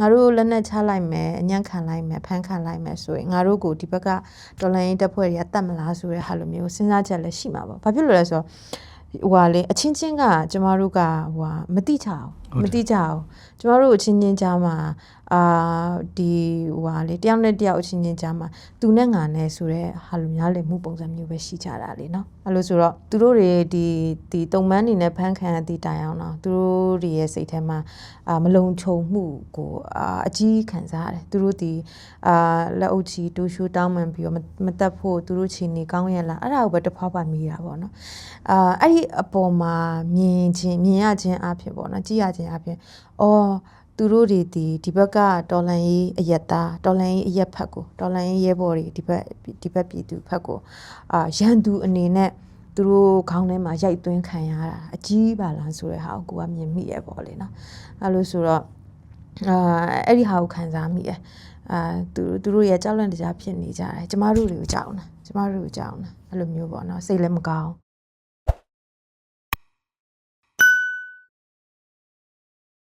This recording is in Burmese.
ငါတို့လက်နက်ချလိုက်မယ်အညံ့ခံလိုက်မယ်ဖမ်းခံလိုက်မယ်ဆိုရင်ငါတို့ကိုဒီဘက်ကတော်လိုင်းတပ်ဖွဲ့တွေကတတ်မလားဆိုတဲ့ဟာလိုမျိုးစဉ်းစားချက်လည်းရှိမှာပေါ့ဘာဖြစ်လို့လဲဆိုတော့ဟိုဟာလေအချင်းချင်းကကျမတို့ကဟိုဟာမတိချအောင်မတိချအောင်ကျမတို့အချင်းချင်းကြားမှာ အာဒီဟိုဟာလေတယောက်နဲ့တယောက်အချင်းချင်းကြားမှာသူနဲ့ငါနဲ့ဆိုတဲ့ဟာလိုများလေမှုပုံစံမျိုးပဲရှိကြတာလေနော်အဲ့လိုဆိုတော့သူတို့တွေဒီဒီတုံမန်းနေနဲ့ဖမ်းခံရသည့်တိုင်အောင်တော့သူတို့တွေရဲ့စိတ်ထဲမှာအာမလုံခြုံမှုကိုအာအကြီးခံစားရတယ်သူတို့ဒီအာလက်အုပ်ချီတူရှူတောင်းမှန်ပြီးတော့မမတက်ဖို့သူတို့ချီနေကောင်းရလားအဲ့ဒါကိုပဲတစ်ဖွားပါမိတာပေါ့နော်အာအဲ့ဒီအပေါ်မှာမြင်ခြင်းမြင်ရခြင်းအဖြစ်ပေါ့နော်ကြည့်ရခြင်းအဖြစ်အော် သူတို့တွေဒီဒီဘက်ကတော်လန်ရေးအယက်သားတော်လန်ရေးအယက်ဖက်ကိုတော်လန်ရေးရဲဘော်တွေဒီဘက်ဒီဘက်ပြည်သူဖက်ကိုအာရန်သူအနေနဲ့သူတို့ခေါင်းထဲမှာရိုက်သွင်းခံရတာအကြီးပါလားဆိုတဲ့ဟာကိုကိုကမြင်မိရပေါ့လေနော်အဲ့လိုဆိုတော့အာအဲ့ဒီဟာကိုခံစားမိတယ်အာသူသူတို့ရဲ့ကြောက်လန့်တကြားဖြစ်နေကြတယ်ကျမတို့တွေကိုကြောက်နေကျမတို့ကိုကြောက်နေအဲ့လိုမျိုးပေါ့နော်စိတ်လည်းမကောင်း